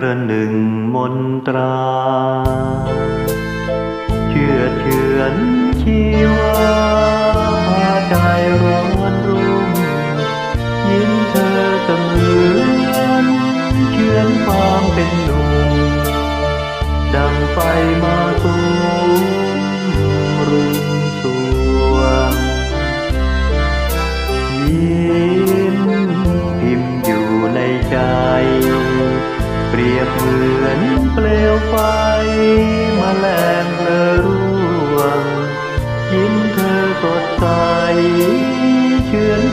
ประหนึ่งมนตรา เชื่อเชือนชีวา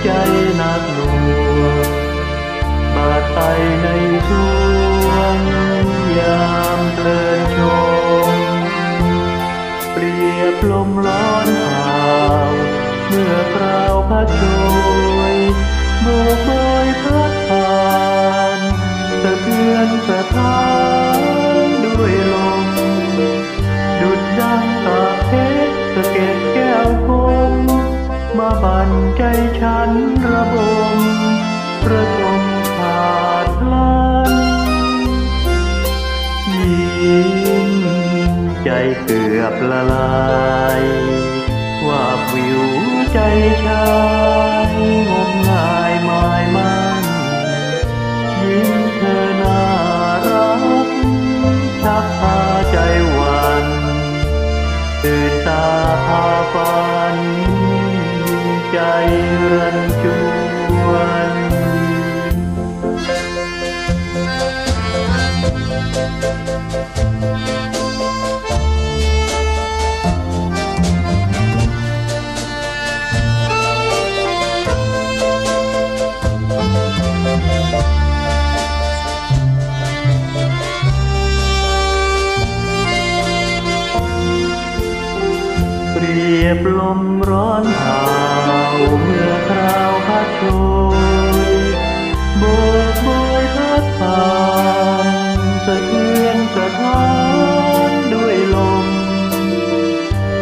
ใจหนักหน่วงบาดไปในช่วงยามเพลินชม เปรียบลมร้อนเผาเมื่อคราวพัดโชยโบก ใจฉันระบมระทมขาดลันยิ้มใจเกือบละลาย ว่าวิวใจฉัน ยบลมร้อนเผาเมื่อคราวพัดโชยโบกโบยพัดผ่านสะเทือนสะท้านด้วยลม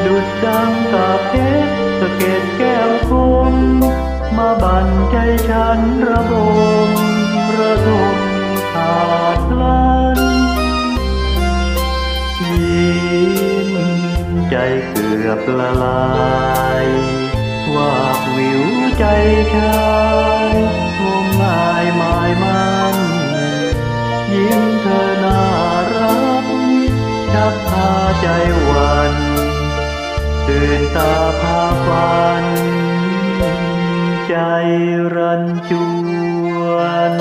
ดุดดังกาเพชรสะเก็ดแก้วคมมาบันใจฉันระบม บละลายวาบวิวใจชายงมงายหมายมันยิ้มเธอน่ารักชักพาใจวันตื่นตาพาฝัน ใจรันจวน